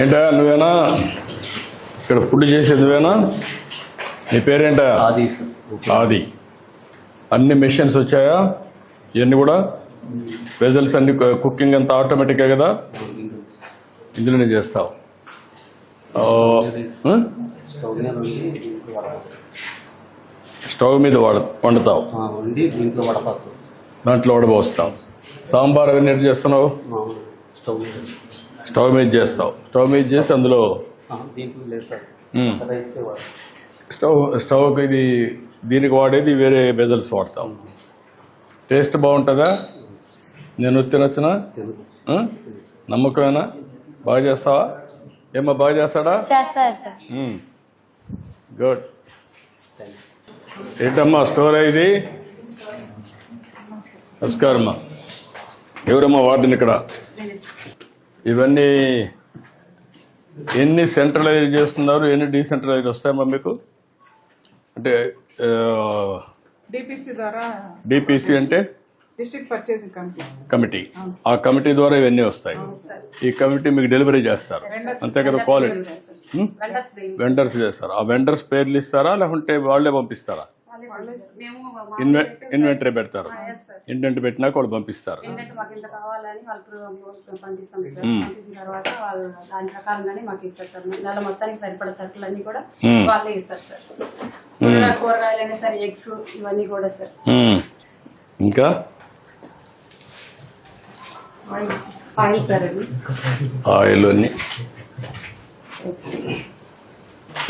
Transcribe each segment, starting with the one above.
ఏంటా నువ్వేనా? ఇక్కడ ఫుడ్ చేసేది నువ్వేనా? నీ పేరేంటా ఆది అన్ని మెషిన్స్ వచ్చాయా? ఇవన్నీ కూడా? వెజల్స్ అన్ని కుకింగ్ అంతా ఆటోమేటిక్గా కదా? ఇందులోనే చేస్తావు? స్టవ్ మీద వండి వండుతావు. దీంట్లో వడపోస్తాం. సాంబార్ అవన్నీ ఎట్లా చేస్తున్నావు? స్టవ్ మీద స్టవ్ చేస్తావు. స్టవ్ మీద చేసి అందులో స్టవ్ స్టవ్కి ఇది దీనికి వాడేది వేరే బెజల్స్ వాడతాం. టేస్ట్ బాగుంటుందా? నేను తినొచ్చునా? నమ్మకమేనా? బాగా చేస్తావా? ఏమో బాగా చేస్తాడా? గుడ్. ఏంటమ్మా స్టోర్ ఇది? నమస్కారమ్మా. ఎవరమ్మా వార్డుని ఇక్కడ? ఇవన్నీ ఎన్ని సెంట్రలైజ్ చేస్తున్నారు ఎన్ని డీసెంట్రలైజ్ వస్తాయమ్మా మీకు? అంటే డిపిసి ద్వారా డిపిసి అంటే? డిస్ట్రిక్ట్ పర్చేసింగ్ కమిటీ కమిటీ ఆ కమిటీ ద్వారా ఇవన్నీ వస్తాయి. ఈ కమిటీ మీకు డెలివరీ చేస్తారు. అంతే కదా క్వాలిటీ వెండర్స్ చేస్తారు. ఆ వెండర్స్ పేర్లు ఇస్తారా లేకుంటే వాళ్ళే పంపిస్తారా? ఇన్వెంటరీ పెడతారు. ఇన్వెంటరీ పెట్టినాక వాళ్ళు పంపిస్తారు. ఏంటంటే మాకు ఇంత కావాలని వాళ్ళు పంపిస్తాం సార్. పంపించిన తర్వాత వాళ్ళు దాని ప్రకారంగానే మాకు ఇస్తారు సార్. నెల మొత్తానికి సరిపడ సరుకులు అన్ని కూడా వాళ్ళే ఇస్తారు సార్. కూరగాయలైనా సరే ఎగ్స్ ఇవన్నీ కూడా సార్. ఇంకా? ఆయిల్ సార్ ఆయిల్ అన్ని.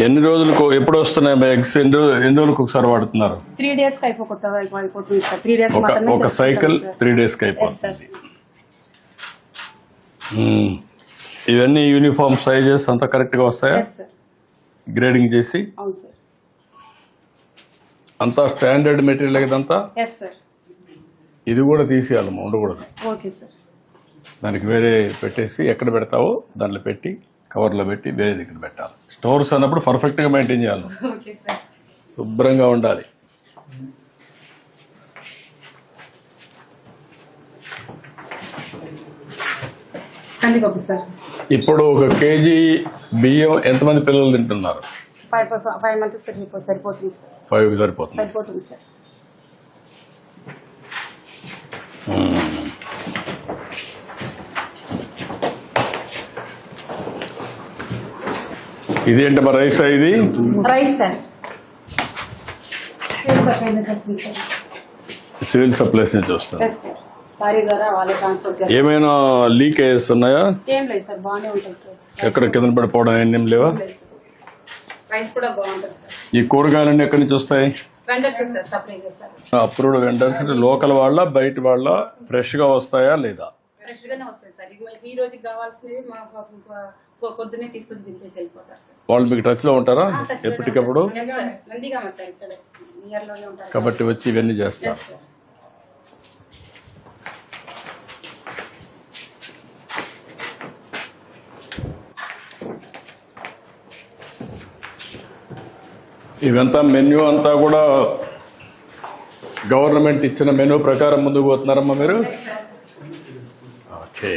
ఎన్ని రోజులకు ఎప్పుడు వస్తున్నాయి ఎగ్స్ ఎన్ని రోజులు ఎన్ని రోజులకు ఒకసారి వాడుతున్నారు? త్రీ డేస్ అయిపోతుంది త్రీ డేస్ ఒక ఒక సైకిల్ త్రీ డేస్కి అయిపోతుంది. ఇవన్నీ యూనిఫామ్ సైజెస్ అంతా కరెక్ట్గా వస్తాయా? సార్ గ్రేడింగ్ చేసి? అంతా స్టాండర్డ్ మెటీరియల్ సార్ ఇది కూడా తీసేయాలి ఉండకూడదు దానికి వేరే పెట్టేసి ఎక్కడ పెడతావో దాంట్లో పెట్టి కవర్లో పెట్టి వేరే దగ్గర పెట్టాలి. స్టోర్స్ అన్నప్పుడు పర్ఫెక్ట్గా మెయింటైన్ చేయాలి. శుభ్రంగా ఉండాలి. ఇప్పుడు ఒక కేజీ బియ్యం ఎంతమంది పిల్లలు తింటున్నారు? ఫైవ్ సరిపోతుంది సార్ ఫైవ్ సరిపోతుంది సరిపోతుంది సార్ ఇది ఏంటమ్మా రైస్ ఇది? సివిల్ సప్లైస్ నుంచి ట్రాన్స్పోర్ట్ చేస్తారు. ఏమైనా ఉంటుంది సార్. ఎక్కడ కింద పడిపోవడం ఏం లేవా? ఈ కూరగాయలన్నీ ఎక్కడి నుంచి వస్తాయి? అప్రూవ్డ్ వెండర్స్ అంటే లోకల్ వాళ్ళ బయట వాళ్ళ ఫ్రెష్గా వస్తాయా లేదా? ఫ్రెష్ గానే వస్తాయి సార్ ఇవి మనకి ఈ రోజుకి కావాల్సినవి మా ప- ప- ప- పొద్దున్నే తీసుకొచ్చి దింపేసి వెళ్ళిపోతారు సార్. వాళ్ళు మీకు టచ్లో ఉంటారా. ఎప్పటికప్పుడు? ఉంటారు. Yes, sir. నందిగామ సార్ ఇక్కడ. నియర్లోనే ఉంటారు. కాబట్టి వచ్చి ఇవన్నీ చేస్తారు Yes, sir. ఇవంతా మెన్యూ అంతా కూడా గవర్నమెంట్ ఇచ్చిన మెనూ ప్రకారం ముందుకు పోతున్నారమ్మా మీరు? ఓకే